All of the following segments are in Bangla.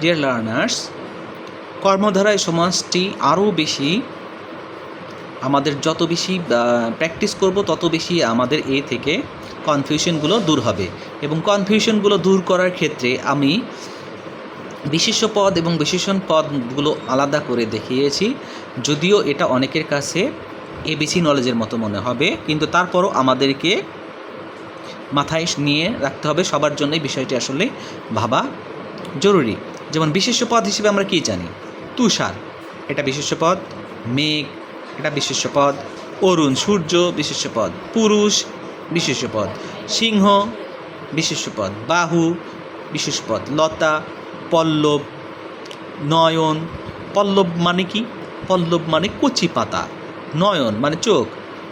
ডিয়ার লার্নার্স কর্মধারায় সমাজটি আরও বেশি, আমাদের যত বেশি প্র্যাকটিস করব, তত বেশি আমাদের এ থেকে কনফিউশনগুলো দূর হবে। এবং কনফিউশনগুলো দূর করার ক্ষেত্রে আমি বিশেষ্য পদ এবং বিশেষণ পদগুলো আলাদা করে দেখিয়েছি। যদিও এটা অনেকের কাছে এবিসি নলেজের মতো মনে হবে, কিন্তু তারপরও আমাদেরকে মাথায় নিয়ে রাখতে হবে। সবার জন্যই বিষয়টি আসলে ভাবা জরুরি। যেমন বিশেষ্য পদ হিসেবে আমরা কী জানি? তুষার। এটা বিশেষ্য পদ। মেঘ। এটা বিশেষ্য পদ। অরুণ, সূর্য বিশেষ্য পদ। পুরুষ বিশেষ্য পদ। সিংহ বিশেষ্য পদ। বাহু বিশেষ পদ। লতা, পল্লব, নয়ন। পল্লব মানে কি? পল্লব মানে কচি পাতা। নয়ন মানে চোখ।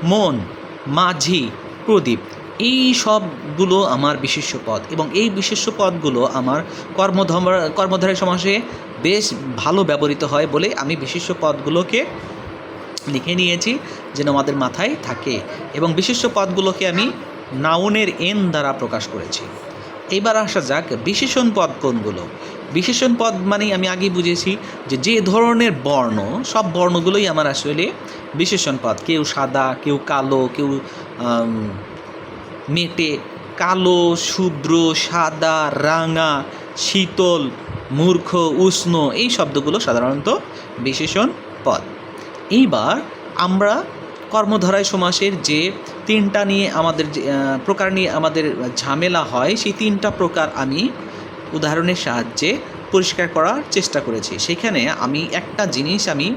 মন, মাঝি, প্রদীপ। এই সবগুলো আমার বিশেষ্য পদ এবং এই বিশেষ্য পদগুলো আমার কর্মধর্ম কর্মধারয় সমাসে বেশ ভালো ব্যবহৃত হয় বলে আমি বিশেষ্য পদগুলোকে লিখে নিয়েছি যেন আমাদের মাথায় থাকে এবং বিশেষ্য পদগুলোকে আমি নাউনের এন দ্বারা প্রকাশ করেছি। এবার আসা যাক বিশেষণ পদ কোনগুলো? বিশেষণ পদ মানে আমি আগেই বুঝেছি যে যে ধরনের বর্ণ, সব বর্ণগুলোই আমার আসলে বিশেষণ পদ। কেউ সাদা, কেউ কালো, কেউ মেটে কালো, শুভ্র, সাদা, রাঙা, শীতল, মূর্খ, উষ্ণ এই শব্দগুলো সাধারণত বিশেষণ পদ। এইবার আমরা কর্মধারায় সমাসের যে তিনটা নিয়ে আমাদের প্রকার নিয়ে আমাদের ঝামেলা হয়, সেই তিনটা প্রকার আমি উদাহরণের সাহায্যে পরিষ্কার করার চেষ্টা করেছি। সেখানে আমি একটা জিনিস আমি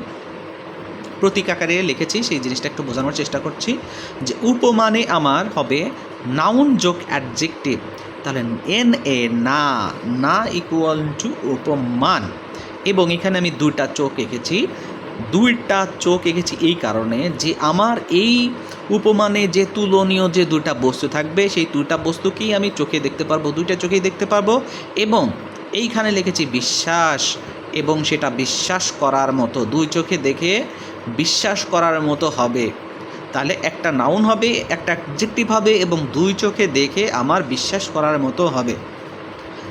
প্রতীক আকারে লিখেছি, সেই জিনিসটা একটু বোঝানোর চেষ্টা করছি যে উপমানে আমার হবে নাউন যোগ অ্যাডজেক্টিভ তাহলে এন এ না না ইকুয়াল টু উপমান। এবং এখানে আমি দুইটা চোখ এঁকেছি। দুইটা চোখ এঁকেছি এই কারণে যে আমার এই উপমানে যে তুলনীয় যে দুটা বস্তু থাকবে, সেই দুইটা বস্তুকেই আমি চোখে দেখতে পারব, দুইটা চোখেই দেখতে পারব। এবং এইখানে লিখেছি বিশ্বাস, এবং সেটা বিশ্বাস করার মতো, দুই চোখে দেখে বিশ্বাস করার মতো হবে। তাহলে একটা নাউন হবে, একটা অ্যাডজেক্টিভ হবে এবং দুই চোখে দেখে আমার বিশ্বাস করার মতো হবে।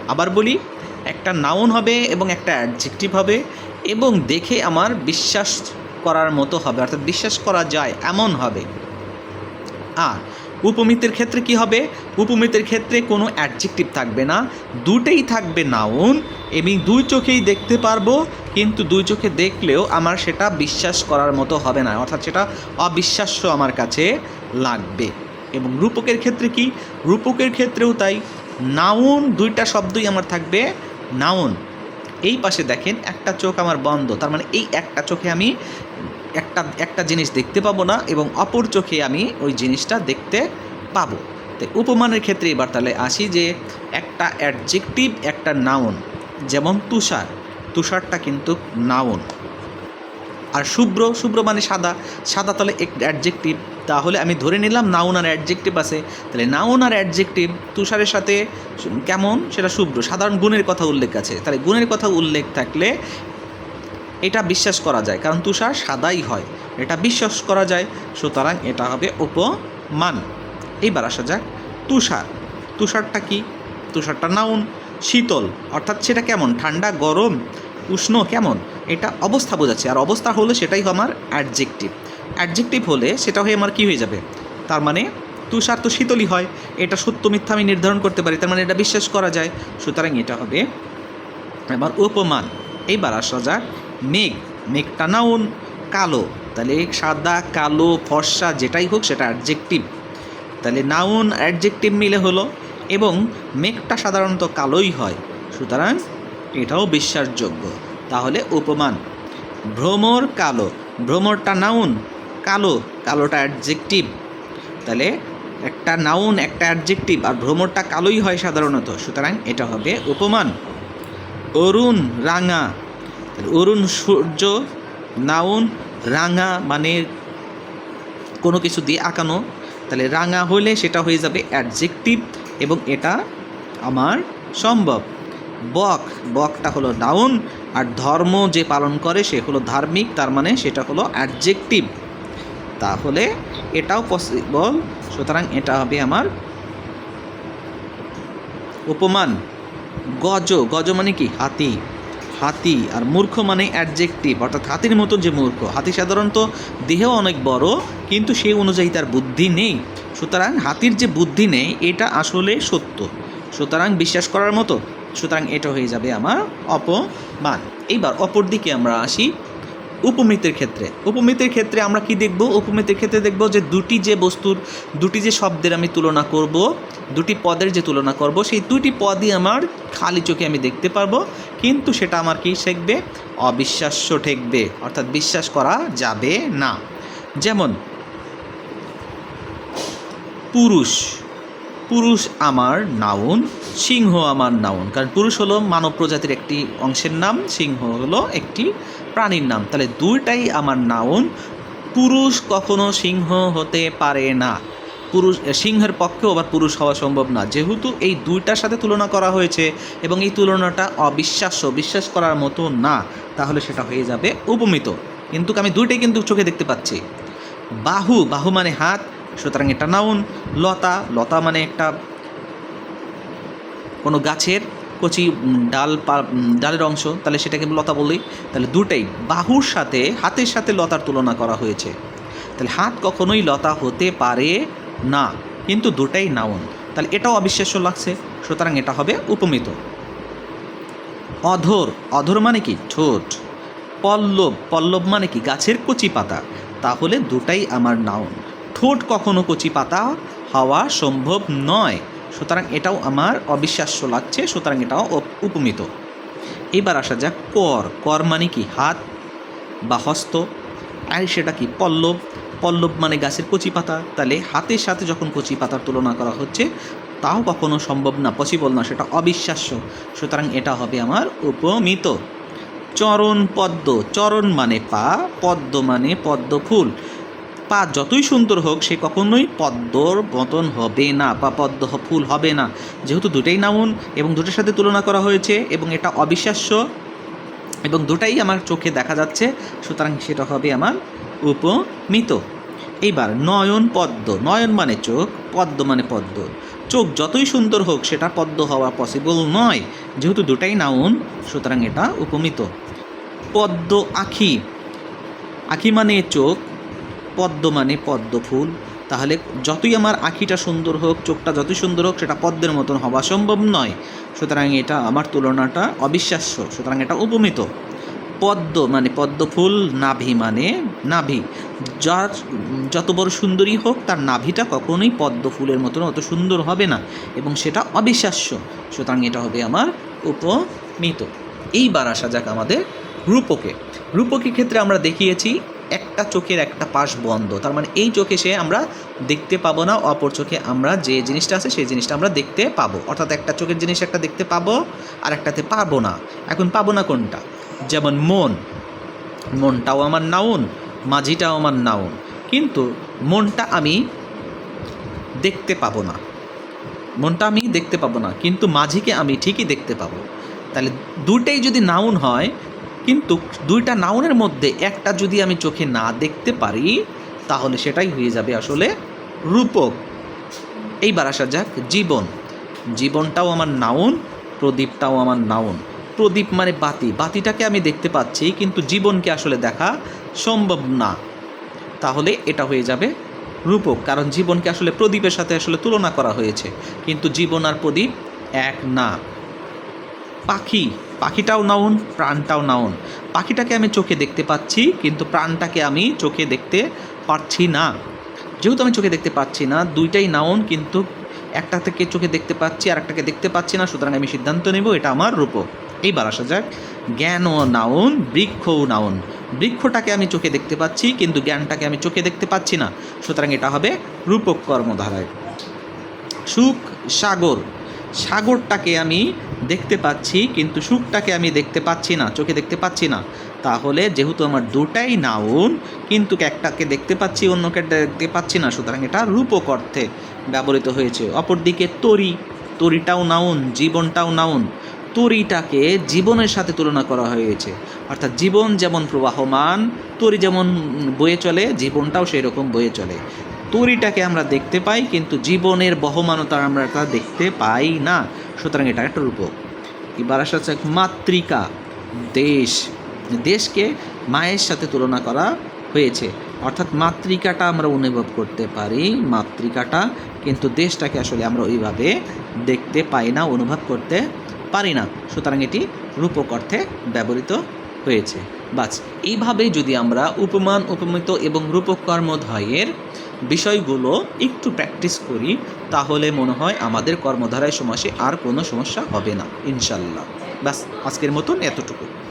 আবার বলি, একটা নাউন হবে এবং একটা অ্যাডজেক্টিভ হবে এবং দেখে আমার বিশ্বাস করার মতো হবে, অর্থাৎ বিশ্বাস করা যায় এমন হবে। আর উপমিতের ক্ষেত্রে কি হবে? উপমিতের ক্ষেত্রে কোনো অ্যাডজেক্টিভ থাকবে না। দুটেই থাকবে নাউন এবং দুই চোখেই দেখতে পারব, কিন্তু দুই চোখে দেখলেও আমার সেটা বিশ্বাস করার মতো হবে না, অর্থাৎ সেটা অবিশ্বাস্য আমার কাছে লাগবে। এবং রূপকের ক্ষেত্রে কি? রূপকের ক্ষেত্রেও তাই নাউন দুইটা শব্দই আমার থাকবে নাউন এই পাশে দেখেন একটা চোখ আমার বন্ধ, তার মানে এই একটা চোখে আমি একটা একটা জিনিস দেখতে পাবো না এবং অপর চোখে আমি ওই জিনিসটা দেখতে পাবো। তো উপমানের ক্ষেত্রে এবার তাহলে আসি যে একটা অ্যাডজেক্টিভ, একটা নাউন যেমন তুষার। তুষারটা কিন্তু নাউন আর শুভ্র শুভ্র মানে সাদা। সাদা তাহলে অ্যাডজেক্টিভ। তাহলে আমি ধরে নিলাম নাউন আর অ্যাডজেক্টিভ আছে। তাহলে নাউন আর অ্যাডজেক্টিভ তুষারের সাথে কেমন? সেটা শুভ্র। সাধারণ গুণের কথা উল্লেখ আছে। তাহলে গুণের কথা উল্লেখ থাকলে এটা বিশ্বাস করা যায়, কারণ তুষার সাদাই হয়। এটা বিশ্বাস করা যায়, সুতরাং এটা হবে উপমান এইবার আসা যাক, তুষার। তুষারটা কি? তুষারটা নাউন, শীতল, অর্থাৎ সেটা কেমন? ঠান্ডা, গরম, উষ্ণ, কেমন? এটা অবস্থা বোঝাচ্ছে। আর অবস্থা হলে সেটাই আমার অ্যাডজেক্টিভ অ্যাডজেক্টিভ হলে সেটা হয়ে আমার কী হয়ে যাবে? তার মানে তুষার তো শীতলই হয়। এটা সত্য মিথ্যা আমি নির্ধারণ করতে পারি, তার মানে এটা বিশ্বাস করা যায়। সুতরাং এটা হবে এবার উপমান এইবার আসা যাক মেঘ মেঘটা নাউন কালো। তাহলে সাদা, কালো, ফর্সা, যেটাই হোক সেটা অ্যাডজেক্টিভ তাহলে নাউন অ্যাডজেক্টিভ মিলে হলো এবং মেঘটা সাধারণত কালোই হয়। সুতরাং এটাও বিশ্বাসযোগ্য। তাহলে উপমান, ভ্রমর কালো, ভ্রমরটা নাউন কালো, কালোটা অ্যাডজেক্টিভ তাহলে একটা নাউন একটা অ্যাডজেক্টিভ আর ভ্রমরটা কালোই হয় সাধারণত। সুতরাং এটা হবে উপমান। অরুণ, রাঙা অরুণ, সূর্য, নাউন, রাঙা মানে কোনো কিছু দিয়ে আঁকানো। তাহলে রাঙা হলে সেটা হয়ে যাবে অ্যাডজেক্টিভ এবং এটা আমার সম্ভব। বক, বকটা হলো নাউন আর ধর্ম যে পালন করে সে হলো ধার্মিক, তার মানে সেটা হলো অ্যাডজেক্টিভ তাহলে এটাও পসিবল সুতরাং এটা হবে আমার উপমান। গজ গজ মানে কি? হাতি। হাতি আর মূর্খ মানে অ্যাডজেক্টিভ অর্থাৎ হাতির মতন যে মূর্খ। হাতি সাধারণত দেহেও অনেক বড়, কিন্তু সেই অনুযায়ী তার বুদ্ধি নেই। সুতরাং হাতির যে বুদ্ধি নেই, এটা আসলে সত্য। সুতরাং বিশ্বাস করার মতো, সুতরাং এটা হয়ে যাবে আমার অপমান। এইবার অপর দিকে আমরা আসি উপমিতের ক্ষেত্রে। উপমিতের ক্ষেত্রে আমরা কি দেখব? উপমিতের ক্ষেত্রে দেখব যে দুটি যে বস্তুর, দুটি যে শব্দের আমি তুলনা করব, দুটি পদের যে তুলনা করব, সেই দুটি পদই আমার খালি চোখে আমি দেখতে পারব। কিন্তু সেটা আমার কি ঠেকবে? অবিশ্বাস্য ঠেকবে। অর্থাৎ বিশ্বাস করা যাবে না। যেমন, পুরুষ। পুরুষ আমার নাউন, সিংহ আমার নাউন। কারণ পুরুষ হলো মানব প্রজাতির একটি অংশের নাম, সিংহ হলো একটি প্রাণীর নাম। তাহলে দুইটাই আমার নাউন। পুরুষ কখনো সিংহ হতে পারে না। পুরুষ সিংহের পক্ষেও আবার পুরুষ হওয়া সম্ভব না। যেহেতু এই দুইটার সাথে তুলনা করা হয়েছে এবং এই তুলনাটা অবিশ্বাস্য, বিশ্বাস করার মতো না, তাহলে সেটা হয়ে যাবে উপমিত। কিন্তু আমি দুইটাই কিন্তু চোখে দেখতে পাচ্ছি। বাহু বাহু মানে হাত, সুতরাং এটা নাউন। লতা লতা মানে একটা কোনো গাছের কচি ডাল ডালের অংশ। তাহলে সেটাকে লতা বলি। তাহলে দুটাই বাহুর সাথে, হাতের সাথে লতার তুলনা করা হয়েছে। তাহলে হাত কখনোই লতা হতে পারে না, কিন্তু দুটাই নাউন তাহলে এটাও অবিশ্বাস্য লাগছে, সুতরাং এটা হবে উপমিত। অধর অধর মানে কি? ঠোঁট। পল্লব পল্লব মানে কি? গাছের কচি পাতা। তাহলে দুটাই আমার নাউন ঠোঁট কখনো কচি পাতা হওয়া সম্ভব নয়। সুতরাং এটাও আমার অবিশ্বাস্য লাগছে, সুতরাং এটাও উপমিত। এবার আসা যাক কর। কর মানে কি? হাত বা হস্ত। আর সেটা কি? পল্লব। পল্লব মানে গাছের কচি পাতা। তাহলে হাতের সাথে যখন কচি পাতার তুলনা করা হচ্ছে, তাও কখনো সম্ভব না পসিবল না, সেটা অবিশ্বাস্য। সুতরাং এটা হবে আমার উপমিত। চরণ পদ্ম, চরণ মানে পা, পদ্ম মানে পদ্ম ফুল। পা যতই সুন্দর হোক, সে কখনোই পদ্মর মতন হবে না, বা পদ্ম ফুল হবে না। যেহেতু দুটাই নাউন এবং দুটোর সাথে তুলনা করা হয়েছে, এবং এটা অবিশ্বাস্য, এবং দুটাই আমার চোখে দেখা যাচ্ছে, সুতরাং সেটা হবে আমার উপমিত। এইবার নয়ন পদ্ম। নয়ন মানে চোখ, পদ্ম মানে পদ্ম। চোখ যতই সুন্দর হোক, সেটা পদ্ম হওয়া পসিবল নয়। যেহেতু দুটাই নাউন সুতরাং এটা উপমিত। পদ্ম আখি। আখি মানে চোখ, পদ্ম মানে পদ্ম ফুল। তাহলে যতই আমার আখিটা সুন্দর হোক, চোখটা যতই সুন্দর হোক, সেটা পদ্মের মতন হওয়া সম্ভব নয়। সুতরাং এটা আমার তুলনাটা অবিশ্বাস্য। সুতরাং এটা উপমিত। পদ্ম মানে পদ্ম ফুল, নাভি মানে নাভি। যার যত বড় সুন্দরী হোক, তার নাভিটা কখনোই পদ্ম ফুলের মতন অত সুন্দর হবে না এবং সেটা অবিশ্বাস্য। সুতরাং এটা হবে আমার উপমিত এইবার আসা যাক আমাদের রূপকে। রূপকের ক্ষেত্রে আমরা দেখিয়েছি, একটা চোখের একটা পাশ বন্ধ। তার মানে এই চোখে সে আমরা দেখতে পাবো না, অপর চোখে আমরা যে জিনিসটা আছে, সেই জিনিসটা আমরা দেখতে পাবো। অর্থাৎ একটা চোখের জিনিস একটা দেখতে পাবো, আর একটাতে পাবো না। এখন পাবো না কোনটা? যেমন মন, মনটাও আমার নাউন, মাঝিটাও আমার নাউন। কিন্তু মনটা আমি দেখতে পাবো না। মনটা আমি দেখতে পাবো না, কিন্তু মাঝিকে আমি ঠিকই দেখতে পাবো। তাহলে দুটাই যদি নাউন হয়, কিন্তু দুইটা নাউনের মধ্যে একটা যদি আমি চোখে না দেখতে পারি, তাহলে সেটাই হয়ে যাবে আসলে রূপক। এইবার আসা যাক, জীবন। জীবনটাও আমার নাউন, প্রদীপটাও আমার নাউন। প্রদীপ মানে বাতি। বাতিটাকে আমি দেখতে পাচ্ছি, কিন্তু জীবনকে আসলে দেখা সম্ভব না। তাহলে এটা হয়ে যাবে রূপক, কারণ জীবনকে আসলে প্রদীপের সাথে আসলে তুলনা করা হয়েছে। কিন্তু জীবন আর প্রদীপ এক না। পাখি, পাখিটাও নাউন, প্রাণটাও নাউন। পাখিটাকে আমি চোখে দেখতে পাচ্ছি, কিন্তু প্রাণটাকে আমি চোখে দেখতে পারছি না। যেহেতু আমি চোখে দেখতে পাচ্ছি না, দুইটাই নাউন, কিন্তু একটা থেকে চোখে দেখতে পাচ্ছি আর একটাকে দেখতে পাচ্ছি না, সুতরাং আমি সিদ্ধান্ত নেব এটা আমার রূপক। এইবার আসা যাক। জ্ঞান ও নাউন বৃক্ষও নাউন। বৃক্ষটাকে আমি চোখে দেখতে পাচ্ছি, কিন্তু জ্ঞানটাকে আমি চোখে দেখতে পাচ্ছি না। সুতরাং এটা হবে রূপক কর্মধারায়। সুখ, সাগর। সাগরটাকে আমি দেখতে পাচ্ছি, কিন্তু সুখটাকে আমি দেখতে পাচ্ছি না, চোখে দেখতে পাচ্ছি না। তাহলে যেহেতু আমার দুটাই নাউন, কিন্তু একটাকে দেখতে পাচ্ছি, অন্যকে দেখতে পাচ্ছি না, সুতরাং এটা রূপক অর্থে ব্যবহৃত হয়েছে। অপরদিকে তরি। তরিটাও নাউন, জীবনটাও নাউন। তরিটাকে জীবনের সাথে তুলনা করা হয়েছে। অর্থাৎ জীবন যেমন প্রবাহমান, তরি যেমন বয়ে চলে, জীবনটাও সেই রকম বয়ে চলে। তরিটাকে আমরা দেখতে পাই, কিন্তু জীবনের বহমানতা আমরা তা দেখতে পাই না। সুতরাং এটা একটা রূপক। এবার আসা হচ্ছে মাতৃকা, দেশ। দেশকে মায়ের সাথে তুলনা করা হয়েছে। অর্থাৎ মাতৃকাটা আমরা অনুভব করতে পারি, মাতৃকাটা, কিন্তু দেশটাকে আসলে আমরা ওইভাবে দেখতে পাই না, অনুভব করতে পারি না। সুতরাং এটি রূপক অর্থে ব্যবহৃত হয়েছে। বাস এইভাবে যদি আমরা উপমান, উপমিত এবং রূপক কর্মধায়ের বিষয়গুলো একটু প্র্যাকটিস করি, তাহলে মনে হয় আমাদের কর্মধারায় সমাসে আর কোনো সমস্যা হবে না, ইনশাল্লাহ। বাস, আজকের মতন এতটুকু।